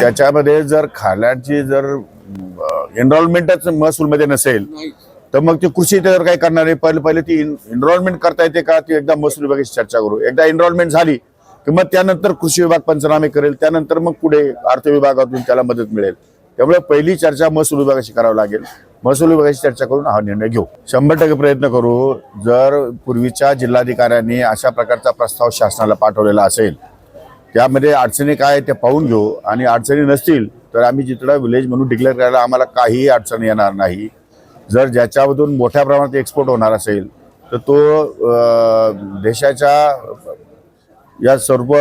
त्याच्यामध्ये जर खाल्याची जर एनरोलमेंटच महसूलमध्ये नसेल तर मग ते कृषी तर काय करणार आहे पहिले पहिले ती एनरोलमेंट करता येते का? ती एकदा महसूल विभागाची चर्चा करू. एकदा एनरोलमेंट झाली की मग त्यानंतर कृषी विभाग पंचनामे करेल. त्यानंतर मग पुढे अर्थ विभागातून त्याला मदत मिळेल. त्यामुळे पहिली चर्चा महसूल विभागाशी करावी लागेल. महसूल विभागाशी चर्चा करून हा निर्णय घेऊ. शंभर टक्के प्रयत्न करू. जर पूर्वीच्या जिल्हाधिकाऱ्यांनी अशा प्रकारचा प्रस्ताव शासनाला पाठवलेला असेल त्यामध्ये अडचणी काय त्या पाहून घेऊ. आणि अडचणी नसतील तर आम्ही जिथला विलेज म्हणून डिक्लेअर करायला आम्हाला काहीही अडचण येणार नाही. जर ज्याच्यामधून मोठ्या प्रमाणात एक्सपोर्ट होणार असेल तर तो देशाच्या या सर्व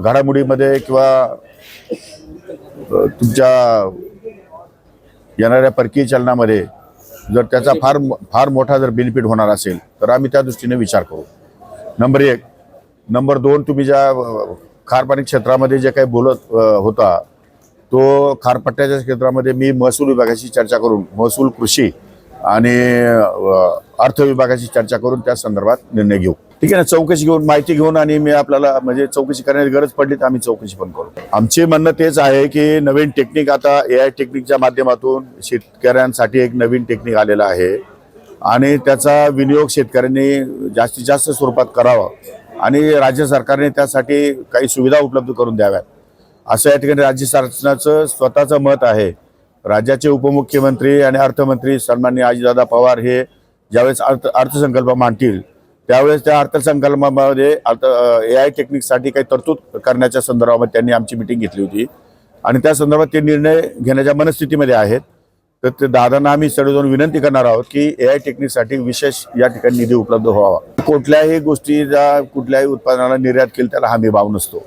घडामोडीमध्ये किंवा तुमच्या येणाऱ्या परकीय चलनामध्ये जर त्याचा फार फार मोठा जर बेनिफिट होणार असेल तर आम्ही त्या दृष्टीने विचार करू. नंबर एक. नंबर दोन तुम्ही ज्या खारपाणी क्षेत्रामध्ये जे काही बोलत होता तो खारपट्ट्याच्या क्षेत्रामध्ये मी महसूल विभागाशी चर्चा करून महसूल कृषी आणि अर्थ विभागाशी चर्चा करून त्या संदर्भात निर्णय घेऊ. ठीक आहे ना? चौकशी घेऊन माहिती घेऊन आणि मी आपल्याला म्हणजे चौकशी करण्याची गरज पडली तर आम्ही चौकशी पण करू. आमचे म्हणणं तेच आहे की नवीन टेक्निक आता ए आय टेक्निकच्या माध्यमातून शेतकऱ्यांसाठी एक नवीन टेक्निक आलेलं आहे. आणि त्याचा विनियोग शेतकऱ्यांनी जास्तीत जास्त स्वरूपात करावा. आणि राज्य सरकारने त्यासाठी काही सुविधा उपलब्ध करून द्याव्यात. असं या ठिकाणी राज्य शासनाचं स्वतःचं मत आहे. राज्याचे उपमुख्यमंत्री आणि अर्थमंत्री सन्मान्य अजितदादा पवार हे ज्यावेळेस अर्थ अर्थसंकल्प मांडतील त्यावेळेस त्या अर्थसंकल्पामध्ये अर्थ ए आय टेक्निकसाठी काही तरतूद करण्याच्या संदर्भामध्ये त्यांनी आमची मिटिंग घेतली होती. आणि त्या संदर्भात ते निर्णय घेण्याच्या मनस्थितीमध्ये आहेत. तर ते दादांना आम्ही सगळे जाऊन विनंती करणार आहोत की ए आय टेक्निकसाठी विशेष या ठिकाणी निधी उपलब्ध व्हावा. कुठल्याही गोष्टीचा कुठल्याही उत्पादनाला निर्यात केली त्याला हमी भाव नसतो.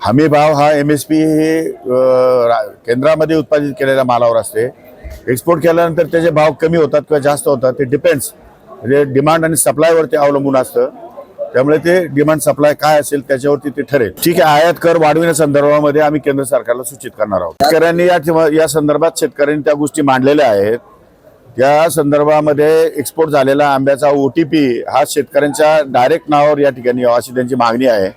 हमी भाव हा एम एस पी हे केंद्रामध्ये उत्पादित केलेल्या मालावर असते. एक्सपोर्ट केल्यानंतर त्याचे भाव कमी होतात किंवा जास्त होतात. ते डिपेंड्स म्हणजे डिमांड आणि सप्लायवर ते अवलंबून असतं. त्यामुळे ते डिमांड सप्लाय काय असेल त्याच्यावरती ते ठरेल. ठीक आहे आयात कर वाढविण्या संदर्भामध्ये आम्ही केंद्र सरकारला सूचित करणार आहोत. शेतकऱ्यांनी या या संदर्भात शेतकऱ्यांनी त्या गोष्टी मांडलेल्या आहेत. त्या संदर्भामध्ये एक्सपोर्ट झालेला आंब्याचा ओ टी पी हा शेतकऱ्यांच्या डायरेक्ट नावावर या ठिकाणी यावा अशी त्यांची मागणी आहे.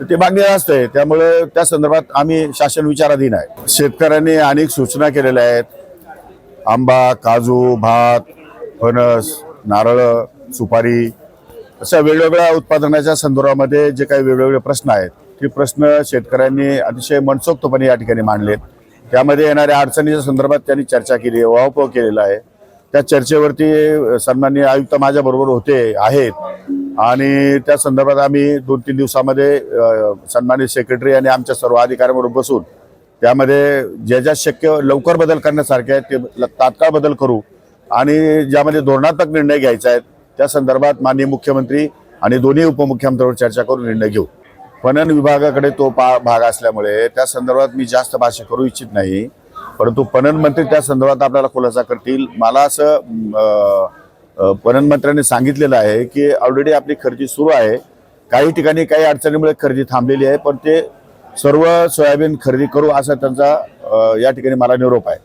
तर ते मागणी असते त्यामुळे त्या संदर्भात आम्ही शासन विचाराधीन आहे. शेतकऱ्यांनी अनेक सूचना केलेल्या आहेत. आंबा काजू भात फणस नारळ सुपारी अशा वेगवेगळ्या उत्पादनाच्या संदर्भामध्ये जे काही वेगवेगळे प्रश्न आहेत ते प्रश्न शेतकऱ्यांनी अतिशय मनसोक्तपणे या ठिकाणी मांडलेत. त्यामध्ये येणाऱ्या अडचणीच्या संदर्भात त्यांनी चर्चा केली वावपाव केलेला आहे. त्या चर्चेवरती सन्माननीय आयुक्त माझ्याबरोबर होते आहेत. आणि त्या संदर्भात आम्ही दोन तीन दिवसामध्ये अ, सन्मानित सेक्रेटरी आणि आमच्या सर्व अधिकाऱ्यांबरोबर बसून त्यामध्ये ज्या ज्या शक्य लवकर बदल करण्यासारखे आहेत ते ल- तात्काळ बदल करू आणि ज्यामध्ये धोरणात्मक निर्णय घ्यायचा आहे त्या संदर्भात माननीय मुख्यमंत्री आणि दोन्ही उपमुख्यमंत्र्यांवर चर्चा करून निर्णय घेऊ. पणन विभागाकडे तो पा भाग असल्यामुळे त्या संदर्भात मी जास्त भाष्य करू इच्छित नाही. परंतु पणन मंत्री त्या संदर्भात आपल्याला खुलासा करतील. मला असं पणन मंत्र्यांनी सांगितलेलं आहे की ऑलरेडी आपली खरेदी सुरू आहे. काही ठिकाणी काही अडचणीमुळे खरेदी थांबलेली आहे पण ते सर्व सोयाबीन खरेदी करू असा त्यांचा या ठिकाणी मला निरोप आहे.